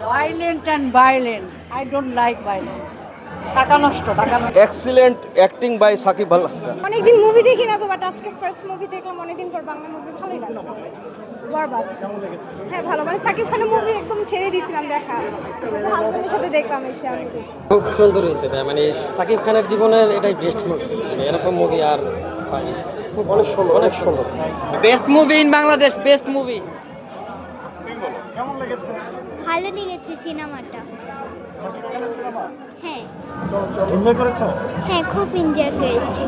Violent and violent. I don't like violence. টাকা নষ্ট টাকা নষ্ট। Excellent acting by Shakib Al Hasan. অনেকদিন মুভি দেখি না তো বাট আজকে ফার্স্ট মুভি দেখলাম অনেকদিন পর বাংলা মুভি ভালোই লাগছে। বরবাদ হ্যাঁ ভালো। মানে সাকিব খানের মুভি একদম ছেড়ে দিয়েছিলাম দেখা। হাজবেন্ডের সাথে দেখলাম এসে আমি খুব সুন্দর হয়েছে মানে সাকিব খানের জীবনের এটাই বেস্ট মুভি মানে এরকম মুভি আর হয়নি। অনেক সুন্দর অনেক সুন্দর। Best movie in Bangladesh best movie ভালো লেগেছে সিনেমাটা। হ্যাঁ। এনজয় করেছ? হ্যাঁ খুব এনজয় করেছি।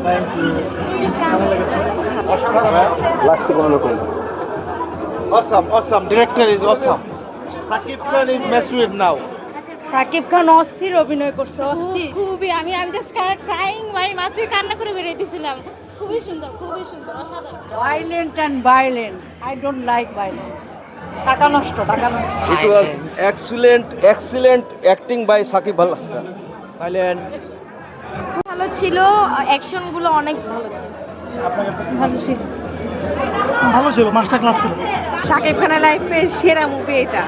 লাগছে? কোনো রকম। Masud now. সাকিব খান অস্থির অভিনয় করছে অস্থির। খুবই। আমি আমি জাস্ট ক্রাইং মাত্রই কান্না করে বেরিয়ে দিয়েছিলাম। খুবই সুন্দর খুবই সুন্দর অসাধারণ। And I don't like violent টাকা নষ্ট টাকা নষ্ট। It was excellent excellent acting by Shakib Al Hasan. Silent. ভালো ছিল অ্যাকশনগুলো অনেক ভালো ছিল। ভালো ছিল। ভালো ছিল মাস্টার ক্লাস ছিল। শাকিব খানের লাইফের সেরা মুভি এটা।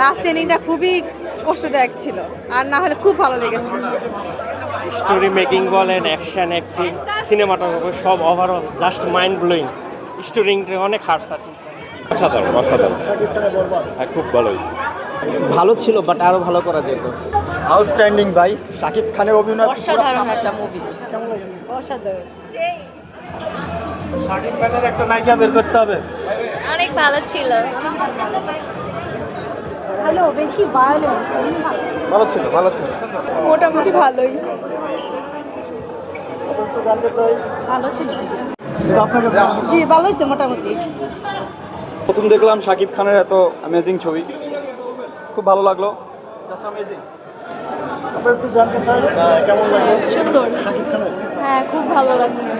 লাস্ট এন্ডিংটা খুবই কষ্টদায়ক ছিল আর না হলে খুব ভালো লেগেছে। স্টোরি মেকিং বলেন অ্যাকশন অ্যাক্টিং সিনেমাটোগ্রাফি সব ওভারঅল জাস্ট মাইন্ড ব্লোয়িং স্টোরিংটা অনেক হার্ড টাচিং অসাধারণ অসাধারণ। হ্যাঁ খুব ভালো ভালো ছিল বাট আরও ভালো করা যেত। আউটস্ট্যান্ডিং ভাই। শাকিব খানের অভিনয় অসাধারণ একটা মুভি শাকিব খানের একটা নায়িকা বের করতে হবে। অনেক ভালো ছিল। ভালো বেশি ভায়োলেন্স ভালো। ছিল ভালো ছিল। মোটামুটি ভালোই। জানতে চাই ভালো ছিল। আপনার জি ভালো হয়েছে মোটামুটি। প্রথম দেখলাম শাকিব খানের এত অ্যামেজিং ছবি। খুব ভালো লাগল। জাস্ট অ্যামেজিং আপনার একটু জানতে চাই কেমন লাগল? সুন্দর। হ্যাঁ খুব ভালো লাগছে